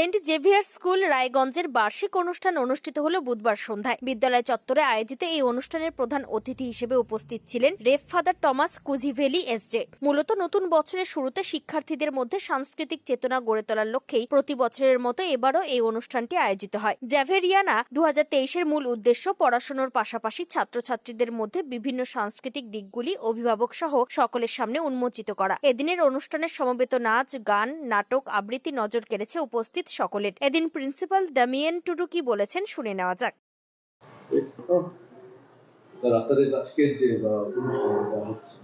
Saint Xavier school রায়গঞ্জের বার্ষিক অনুষ্ঠান অনুষ্ঠিত হল বুধবার সন্ধ্যায়। বিদ্যালয় চত্বরে আয়োজিত এই অনুষ্ঠানের প্রধান অতিথি হিসেবে উপস্থিত ছিলেন rev father Thomas Kuzhiveli SJ মূলত নতুন বছরের শুরুতে শিক্ষার্থীদের মধ্যে সাংস্কৃতিক চেতনা গড়ে তোলার লক্ষ্যেই প্রতি বছরের মতো এবারও এই অনুষ্ঠানটি আয়োজিত হয়। জ্যাভেরিয়ানা দু হাজার তেইশের মূল উদ্দেশ্য পড়াশোনার পাশাপাশি ছাত্রছাত্রীদের মধ্যে বিভিন্ন সাংস্কৃতিক দিকগুলি অভিভাবক সহ সকলের সামনে উন্মোচিত করা। এদিনের অনুষ্ঠানে সমবেত নাচ, গান, নাটক, আবৃত্তি, নজর কেড়েছে উপস্থিত সকলের। এদিন প্রিন্সিপাল ডামিয়েন টুডু কি বলেছেন, শুনে নেওয়া যাক। স্যার আপনাদের আজকের যে অনুষ্ঠানটা হচ্ছে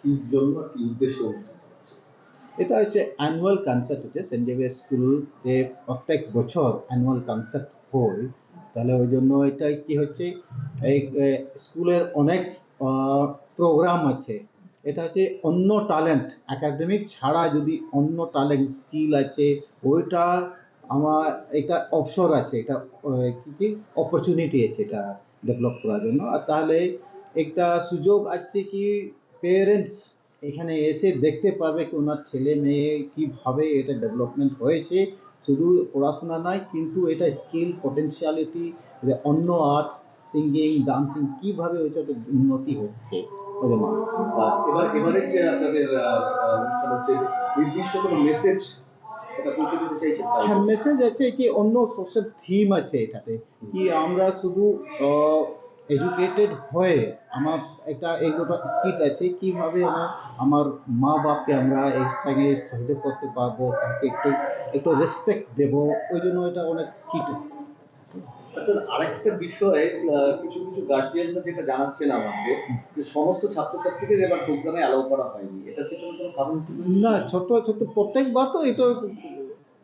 কি জন্য কি উদ্দেশ্য এটা হচ্ছে অ্যানুয়াল কনসার্ট হচ্ছে সেন্ট জেভিয়ার স্কুল যে প্রত্যেক বছর অ্যানুয়াল কনসার্ট হয়। তাহলে ওই জন্য এটা কি হচ্ছে, এই স্কুলের অনেক প্রোগ্রাম আছে। এটা হচ্ছে অন্য ট্যালেন্ট একাডেমিক ছাড়া যদি অন্য ট্যালেন্ট স্কিল আছে, ওইটা আমার, এটা অবসর আছে, এটা কি অপরচুনিটি আছে এটা ডেভেলপ করার জন্য। আর তাহলে একটা সুযোগ আছে কি পেরেন্টস এখানে এসে দেখতে পারবে কি ওনার ছেলে মেয়ে কীভাবে এটা ডেভেলপমেন্ট হয়েছে। শুধু পড়াশোনা নয়, কিন্তু এটা স্কিল পটেনশিয়ালিটি অন্য আর্ট সিঙ্গিং ডান্সিং কীভাবে ওইটা উন্নতি হচ্ছে। হ্যাঁ মেসেজ আছে কি, অন্য সোশ্যাল থিম আছে এটাতে। কি আমরা শুধু এডুকেটেড হয়ে আমার একটা স্কিট আছে, কীভাবে আমার আমার মা বাপকে আমরা এর সঙ্গে সহযোগ করতে পারব একটু একটু রেসপেক্ট দেবো, ওই জন্য এটা অনেক স্কিট আছে। আচ্ছা আরেকটা বিষয়ে কিছু কিছু গার্জিয়ানরা যেটা জানাচ্ছেন আমাকে, যে সমস্ত ছাত্রছাত্রীদের এবার প্রোগ্রামে অ্যালাউ করা হয়নি। কোনো কারণ না, ছোট ছোট, প্রত্যেকবার তো এটা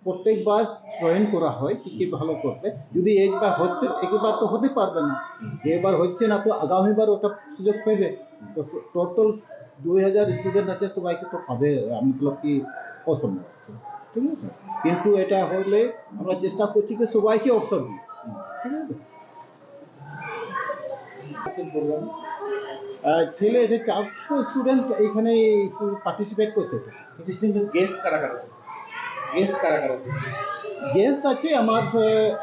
প্রত্যেকবার চয়ন করা হয়, কি কি ভালো যদি একবার হচ্ছে, একবার তো হতে পারবে না। এবার হচ্ছে না, তো আগামীবার ওটা সুযোগ পাবে। তো টোটাল দুই হাজার স্টুডেন্ট আছে, সবাইকে তো পাবে মতলব কি, অসম্ভব। ঠিক আছে? কিন্তু এটা হলে আমরা চেষ্টা করছি যে সবাইকে অবসর দিই ঠিক আছে? ছেলে যে চারশো স্টুডেন্ট এখানে পার্টিসিপেট করছে। গেস্ট কারা কারা গেস্ট কারা কারা গেস্ট আছে আমার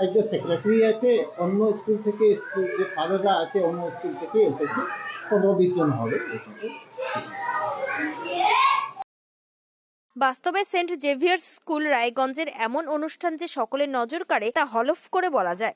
একজন সেক্রেটারি আছে অন্য স্কুল থেকে স্কুল যে ফাদাররা আছে অন্য স্কুল থেকে এসেছে। পনেরো বিশ জন হবে বাস্তবে সেন্ট জেভিয়ার্স স্কুল রায়গঞ্জের এমন অনুষ্ঠান যে সকলের নজর কাড়ে তা হলফ করে বলা যায়।